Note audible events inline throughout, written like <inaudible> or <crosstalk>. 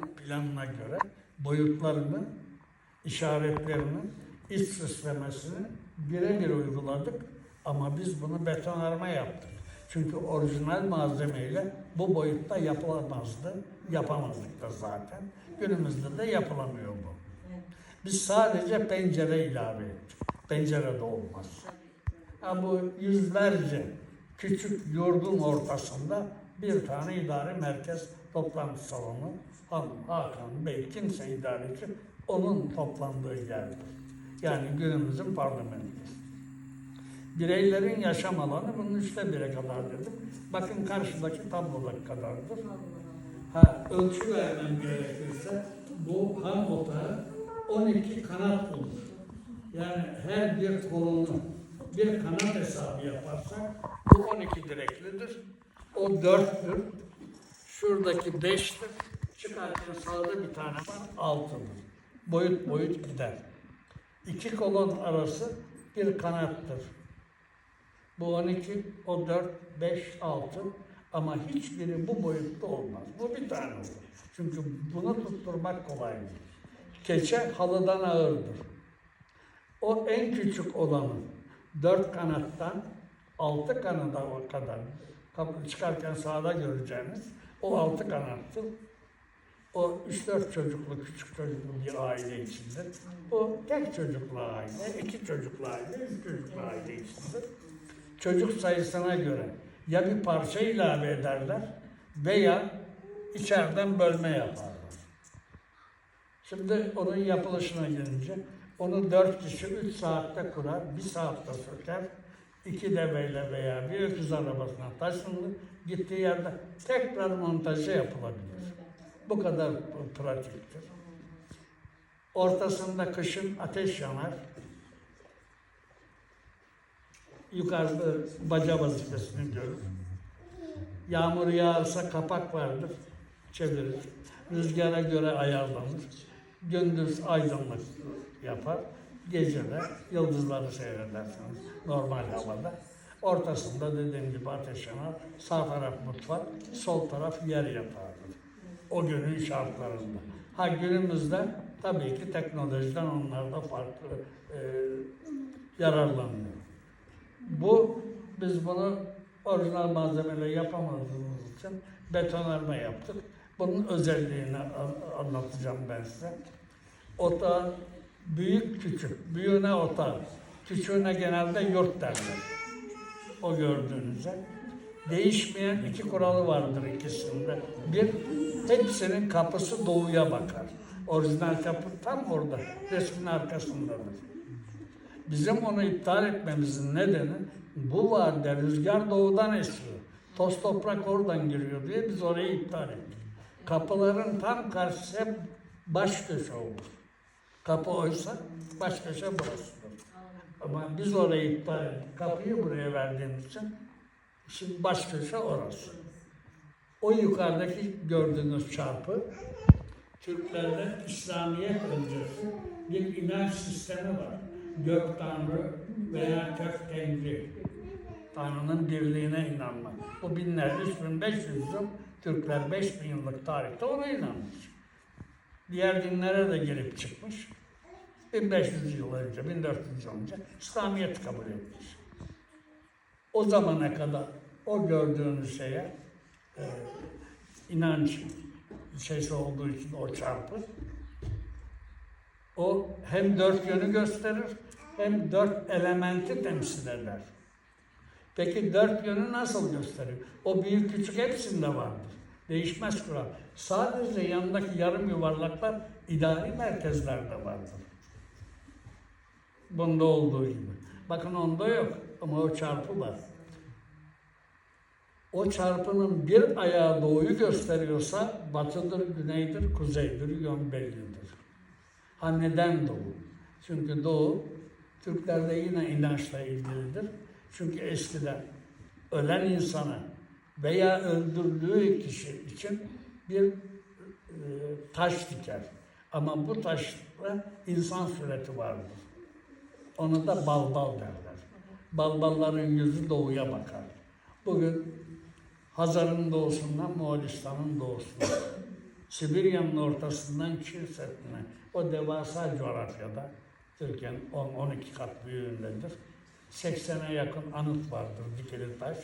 planına göre boyutlarını, işaretlerini, iç süslemesini birebir uyguladık. Ama biz bunu betonarme yaptık. Çünkü orijinal malzemeyle bu boyutta yapılamazdı. Yapamazdık da zaten. Günümüzde de yapılamıyor bu. Biz sadece pencere ilave ettik. Pencere de olmaz. Ha bu yüzlerce küçük yurdun ortasında bir tane idare merkez toplantı salonu. Hakan Bey kimse idareci onun toplandığı yerdir. Yani günümüzün parlamentosu. Bireylerin yaşam alanı bunun üçte bire kadar dedim. Bakın karşıdaki tablodaki kadardır. Ha, ölçü vermem gerekirse bu ham otağı 12 kanat olur. Yani her bir kolunu bir kanat hesabı yaparsak bu 12 direklidir. O 4'tür. Şuradaki 5'tir. Çıkarken sağda bir tane var 6'dır. Boyut boyut gider. İki kolon arası bir kanattır. Bu 12, o 4, 5, 6 ama hiçbiri bu boyutta olmaz. Bu bir tane olur. Çünkü bunu tutturmak kolay değil. Keçe halıdan ağırdır. O en küçük olanı dört kanattan altı kanada kadar çıkarken sağda göreceğiniz o altı kanattır. O üç dört çocuklu küçük çocuklu bir aile içinde. O tek çocuklu aile, iki çocuklu aile, üç çocuklu aile içinde. Çocuk sayısına göre ya bir parça ilave ederler veya içeriden bölme yaparlar. Şimdi onun yapılışına gelince onu dört kişi üç saatte kurar, bir saatte söker, iki deveyle veya bir öküz arabasına taşınır, gittiği yerde tekrar montajı yapılabilir. Bu kadar pratiktir. Ortasında kışın ateş yanar. Yukarıda baca vazifesini görür. Yağmur yağarsa kapak vardır, çevirir. Rüzgara göre ayarlanır. Gündüz aydınlık yapar. Gece de yıldızları seyredersiniz normal havada. Ortasında dediğim gibi ateş yanar. Sağ taraf mutfak, sol taraf yer yatağıdır. O günün şartlarında. Ha günümüzde tabii ki teknolojiden onlar da farklı e, yararlanıyor. Bu biz bunu orijinal malzemeyle yapamadığımız için betonarme yaptık. Bunun özelliğini an- anlatacağım ben size. Ota büyük küçük, büyüğüne ota, küçüğüne genelde yurt derler. O gördüğünüzde. Değişmeyen iki kuralı vardır ikisinde. Bir, hepsinin kapısı doğuya bakar. Orijinal kapı tam orada, resmin arkasındadır. Bizim onu iptal etmemizin nedeni bu vardı rüzgar doğudan esiyor. Toz toprak oradan giriyor diye biz orayı iptal ettik. Kapıların tam karşısı hep baş köşe olur. Kapı oysa baş köşe burasıdır. Ama biz orayı iptal ettik. Kapıyı buraya verdiğimiz için şimdi baş köşe orası. O yukarıdaki gördüğünüz çarpı Türklerde İslamiyet öncesi bir inanç sistemi var. Gök Tanrı veya Kök Tengri. Tanrı'nın birliğine inanmak. Bu binler, 3500 yıl Türkler 5000 yıllık tarihte ona inanmış. Diğer dinlere de girip çıkmış. 1500 yıl önce, 1400 yıl önce İslamiyet kabul etmiş. O zamana kadar o gördüğünüz şeye e, inanç şeysi olduğu için o çarpı o hem dört yönü gösterir hem dört elementi temsil eder. Peki dört yönü nasıl gösterir? O büyük küçük hepsinde vardır. Değişmez kural. Sadece yanındaki yarım yuvarlaklar idari merkezlerde vardır. Bunda olduğu gibi. Bakın onda yok ama o çarpı var. O çarpının bir ayağı doğuyu gösteriyorsa batıdır, güneydir, kuzeydir, yön bellidir. Ha neden doğu? Çünkü doğu Türklerde yine inançla ilgilidir. Çünkü eskiden ölen insanı veya öldürdüğü kişi için bir e, taş diker. Ama bu taşta insan sureti vardır. Onu da balbal derler. Balbalların yüzü doğuya bakar. Bugün Hazar'ın doğusundan Moğolistan'ın doğusuna. Sibirya'nın ortasından Çin Seddi'ne, o devasa coğrafyada, Türkiye'nin 10-12 kat büyüğündedir. 80'e yakın anıt vardır, dikili taş.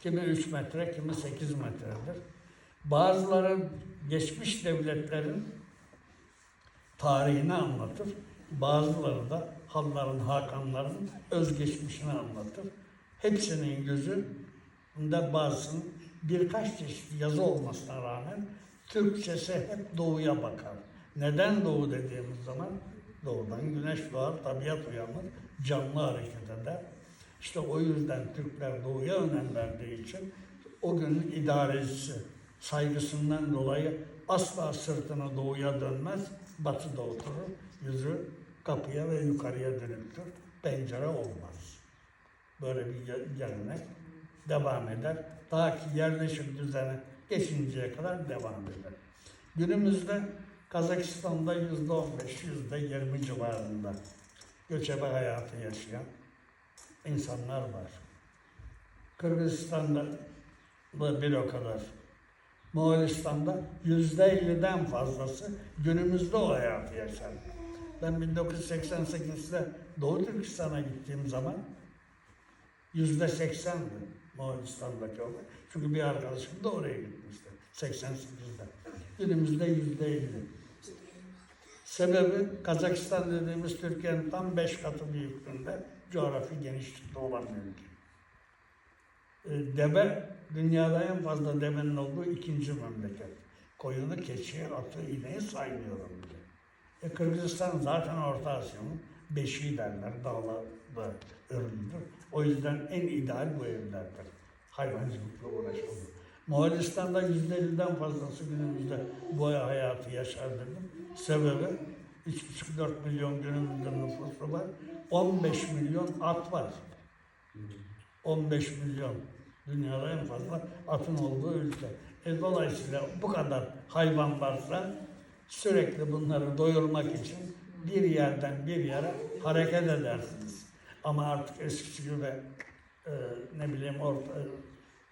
Kimi 3 metre, kimi 8 metredir. Bazıları geçmiş devletlerin tarihini anlatır. Bazıları da Hanların, Hakanların özgeçmişini anlatır. Hepsinin gözünde bazısının birkaç çeşit yazı olmasına rağmen Türkçesi hep doğuya bakar. Neden doğu dediğimiz zaman doğudan güneş doğar, tabiat uyanır, canlı hareket eder. İşte o yüzden Türkler doğuya önem verdiği için o günün idarecisi saygısından dolayı asla sırtını doğuya dönmez, batıda oturur, yüzü kapıya ve yukarıya dönüktür, pencere olmaz. Böyle bir ge- gelenek devam eder. Ta ki yerleşim düzene geçinceye kadar devam eder. Günümüzde Kazakistan'da yüzde on beş, yüzde yirmi civarında göçebe hayatı yaşayan insanlar var. Kırgızistan'da da bir o kadar. Moğolistan'da yüzde elliden fazlası günümüzde o hayatı yaşar. Ben 1988'de Doğu Türkistan'a gittiğim zaman yüzde seksendi Moğolistan'daki olay. Çünkü bir arkadaşım da oraya gitmişti 88'de. Günümüzde yüzde elli. Sebebi Kazakistan dediğimiz Türkiye'nin tam beş katı büyüklüğünde coğrafi genişlikte olan bir ülke. E, Deve, dünyada en fazla devenin olduğu ikinci memleket. Koyunu, keçiyi, atı, ineği saymıyorum bile. E, Kırgızistan zaten Orta Asya'nın beşiği derler, dağla da. O yüzden en ideal bu evlerdir. Hayvancılıkla uğraşılır. Moğolistan'da yüzde elliden fazlası günümüzde bu hayatı yaşar dedim. Sebebi 3,5-4 milyon günümüzde nüfusu var. 15 milyon at var. 15 milyon. Dünyada en fazla atın olduğu ülke. E, dolayısıyla bu kadar hayvan varsa sürekli bunları doyurmak için bir yerden bir yere hareket edersiniz. Ama artık eskisi gibi e, ne bileyim orta,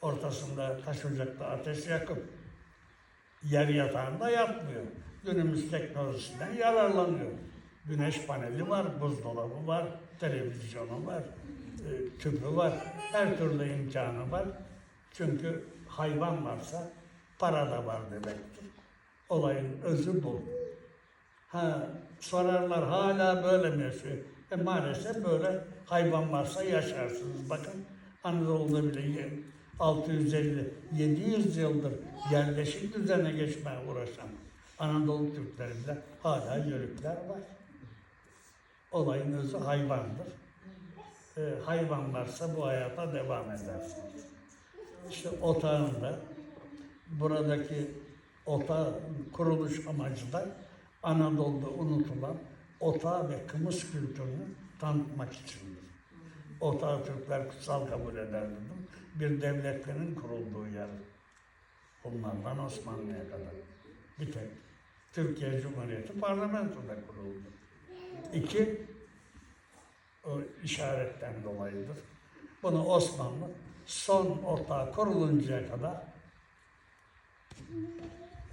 ortasında taş ocakta ateş yakıp yer yatağında yatmıyor. Günümüz teknolojisinden yararlanıyor. Güneş paneli var, buzdolabı var, televizyonu var, e, tüpü var, her türlü imkanı var. Çünkü hayvan varsa para da var demektir. Olayın özü bu. Ha, sorarlar hala böyle mi yaşıyor? E maalesef böyle hayvan varsa yaşarsınız. Bakın Anadolu'da bile 650-700 yıldır yerleşik düzene geçmeye uğraşan Anadolu Türklerinde hala yörükler var. Olayın özü hayvandır. E, hayvan varsa bu hayata devam edersiniz. İşte otağında buradaki ota kuruluş amacı da Anadolu'da unutulan otağı ve kımız kültürünü tanıtmak içindir. Otağı Türkler kutsal kabul ederdi. Bir devletlerin kurulduğu yer. Bunlardan Osmanlı'ya kadar. Bir tek Türkiye Cumhuriyeti parlamentoda kuruldu. İki, o işaretten dolayıdır. Bunu Osmanlı son otağı kuruluncaya kadar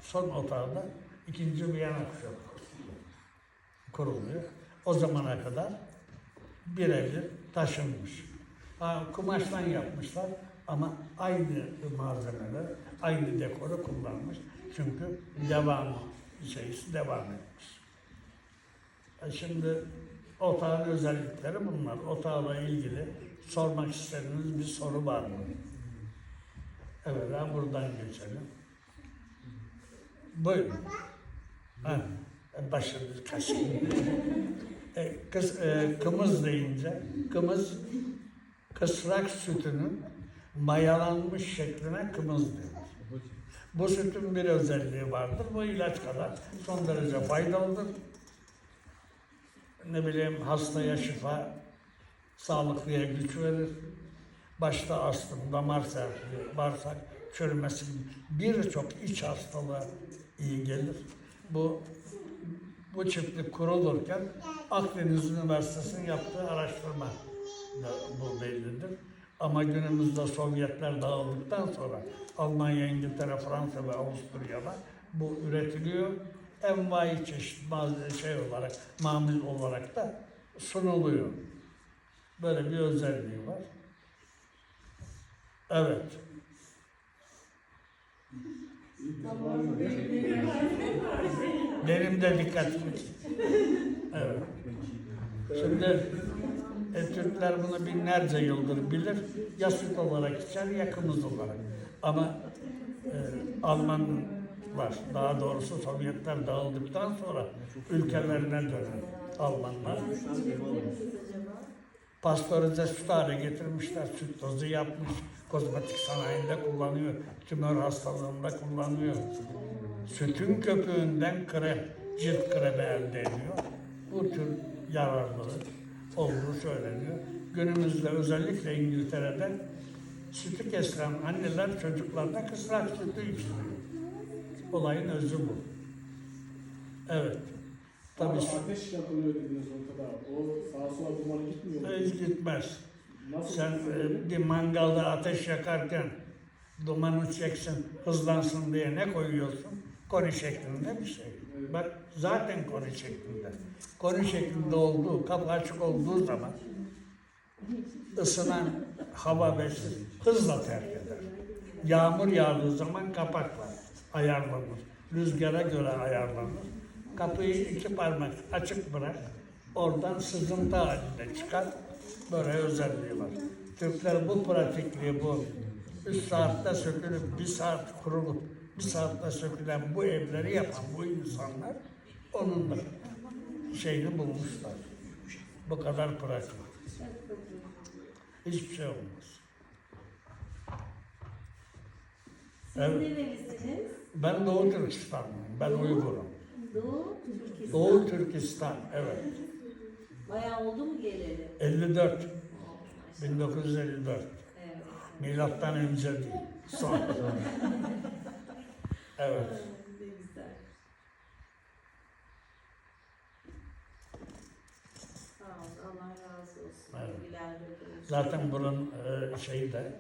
son otağı da ikinci Viyana kuşağı kuruluyor. O zamana kadar birebir taşınmış. Ha, kumaştan yapmışlar ama aynı malzemeler, aynı dekoru kullanmış. Çünkü devam şeysi devam etmiş. E şimdi otağın özellikleri bunlar. Otağla ilgili sormak istediğiniz bir soru var mı? Evet, buradan geçelim. Buyurun. Ha, başını kaşıyım. E, kız, e, kımız deyince, kımız kısrak sütünün mayalanmış şekline kımız denir. Bu sütün bir özelliği vardır. Bu ilaç kadar son derece faydalıdır. Ne bileyim hastaya şifa, sağlıklıya güç verir. Başta astım, damar sertliği, bağırsak çürümesi gibi birçok iç hastalığa iyi gelir. Bu bu çiftlik kurulurken Akdeniz Üniversitesi'nin yaptığı araştırma da bu bellidir. Ama günümüzde Sovyetler dağıldıktan sonra Almanya, İngiltere, Fransa ve Avusturya'da bu üretiliyor. Envai çeşit bazı şey olarak, mamul olarak da sunuluyor. Böyle bir özelliği var. Evet. Benim de dikkatimi. Evet. Şimdi e, Türkler bunu binlerce yıldır bilir. Ya süt olarak içer ya kımız olarak. Ama e, Almanlar, daha doğrusu Sovyetler dağıldıktan sonra ülkelerine dönen Almanlar pastörize süt hale getirmişler. Süt tozu yapmış. Kozmetik sanayinde kullanıyor. Tümör hastalığında kullanıyor. Sütün köpüğünden krem, cilt kremi elde ediyor. Bu tür yararlı olduğu söyleniyor. Günümüzde özellikle İngiltere'de sütü kesilen anneler çocuklarına kısrak sütü içiriyor. Olayın özü bu. Evet. Tabii Abi ateş yakılıyor dediniz ortada. O sağa sola dumanı gitmiyor hiç gitmez. Nasıl Sen e, bir mangalda ateş yakarken dumanı çeksin, hızlansın diye ne koyuyorsun? Koni şeklinde bir şey. Bak zaten koni şeklinde. Koni şeklinde olduğu, kapı açık olduğu zaman ısınan hava besi hızla terk eder. Yağmur yağdığı zaman kapaklar ayarlanır. Rüzgara göre ayarlanır. Kapıyı iki parmak açık bırak. Oradan sızıntı halinde çıkar. Böyle özelliği var. Türkler bu pratikliği, bu üç saatte sökülüp bir saat kurulup bir saatte sökülen bu evleri yapan bu insanlar onun da şeyini bulmuşlar. Bu kadar pratik. Hiçbir şey olmaz. Siz Evet. nerelisiniz? Ben Doğu Türkistanlıyım. Ben Uygur'um. Doğu Türkistan. Doğu Türkistan, evet. Bayağı oldu mu geleli? 54, Oh, maşallah. 1954. Evet. Milattan önce değil, sonra. <laughs> evet. Ne güzel. Sağ olun. Allah razı olsun. Evet. Zaten buranın e, şeyi de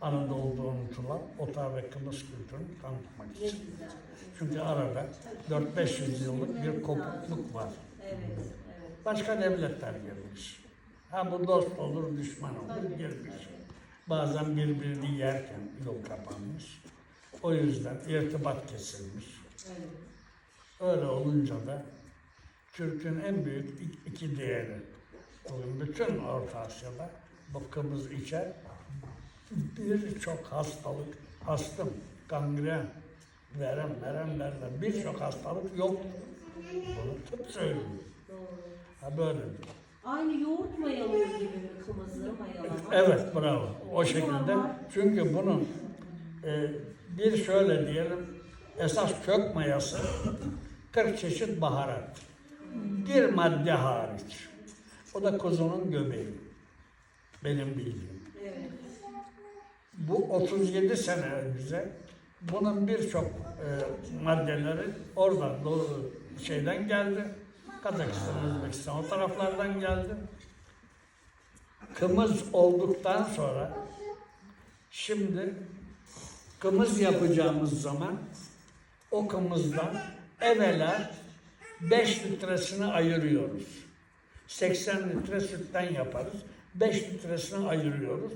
Anadolu'da unutulan Otağı ve Kıbrıs kültürünü tanıtmak Ne için. güzel. Çünkü arada 400-500 yıllık bir kopukluk var. Evet. Başka devletler girmiş. Ha bu dost olur, düşman olur, girmiş. Bazen birbirini yerken yol kapanmış. O yüzden irtibat kesilmiş. Öyle olunca da Türk'ün en büyük ik- iki değeri. Bugün bütün Orta Asya'da bu kımız içer. Birçok hastalık, astım, gangren, verem, verem derler. Birçok hastalık yok. Bunu tıp söylüyor. Doğru. Ha böyle. Aynı yoğurt mayalığı gibi mi kımızı mayalamak? Evet bravo. O şekilde. Çünkü bunun e, bir şöyle diyelim esas kök mayası 40 çeşit baharat. Bir madde hariç. O da kuzunun göbeği. Benim bildiğim. Evet. Bu 37 sene önce bunun birçok e, maddeleri oradan doğru şeyden geldi. Kazakistan, Özbekistan o taraflardan geldi. Kımız olduktan sonra şimdi kımız yapacağımız zaman o kımızdan evvela 5 litresini ayırıyoruz. 80 litre sütten yaparız. 5 litresini ayırıyoruz.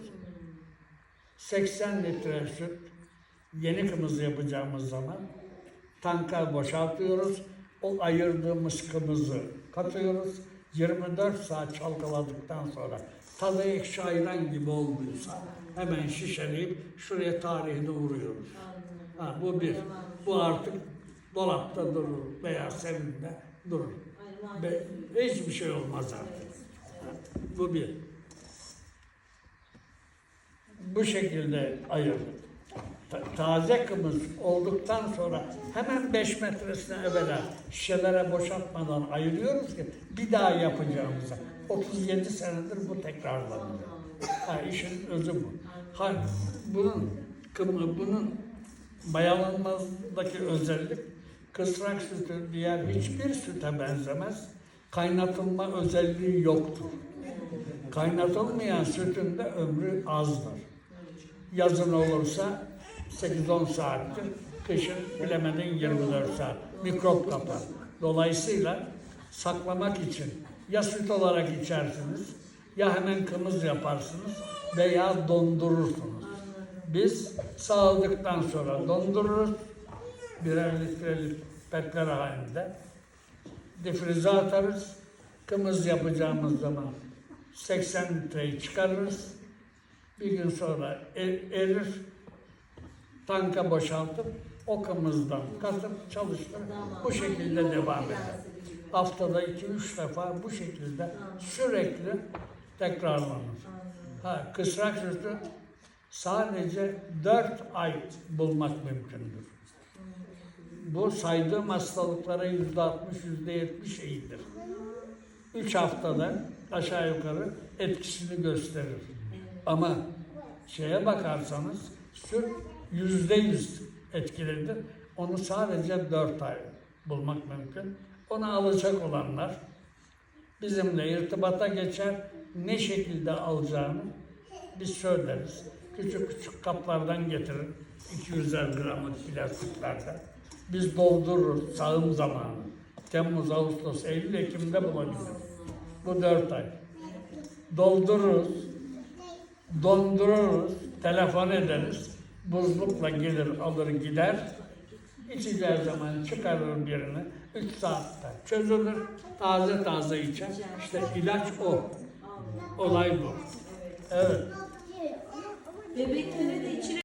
80 litre süt yeni kımız yapacağımız zaman tanka boşaltıyoruz. O ayırdığımız kımızı katıyoruz. 24 saat çalkaladıktan sonra tadı ekşi ayran gibi olduysa hemen şişeleyip şuraya tarihini vuruyoruz. Ha, bu bir. Bu artık dolapta durur veya sevinde durur. Ve hiçbir şey olmaz artık. Bu bir. Bu şekilde ayırdık. Ta- taze kımız olduktan sonra hemen 5 metresine evvela şişelere boşaltmadan ayırıyoruz ki bir daha yapacağımıza. 37 senedir bu tekrarlanıyor. Ha, işin özü bu. Ha, bunun kımı, bunun mayalanmadaki özellik kısrak sütü diğer hiçbir süte benzemez. Kaynatılma özelliği yoktur. Kaynatılmayan sütün de ömrü azdır. Yazın olursa 8-10 saattir, kışın bilemedin 24 saat. Mikrop kapar. Dolayısıyla saklamak için ya süt olarak içersiniz, ya hemen kımız yaparsınız veya dondurursunuz. Biz sağladıktan sonra dondururuz, birer litrelik petler halinde. Difrize atarız, kımız yapacağımız zaman 80 litreyi çıkarırız. Bir gün sonra er- erir, tanka boşaltıp o kımızdan katıp çalıştırır. Bu şekilde devam eder. Haftada 2-3 defa bu şekilde sürekli tekrarlanır. Ha, kısrak sütü sadece 4 ay bulmak mümkündür. Bu saydığım hastalıklara yüzde 60, yüzde 70 iyidir. 3 haftada aşağı yukarı etkisini gösterir. Ama şeye bakarsanız süt yüzde yüz etkilidir. Onu sadece 4 ay bulmak mümkün. Onu alacak olanlar bizimle irtibata geçer. Ne şekilde alacağını biz söyleriz. Küçük küçük kaplardan getirir. 200'er gramlık plastiklerden. Biz doldururuz sağım zamanı. Temmuz, Ağustos, Eylül, Ekim'de bulabiliriz. Bu dört ay. Doldururuz, dondururuz, telefon ederiz. Buzlukla gelir alır gider. İçeceği zaman çıkarır birini. Üç saatte çözülür. Taze taze içer. İşte ilaç o. Olay bu. Evet. Bebeklere de içine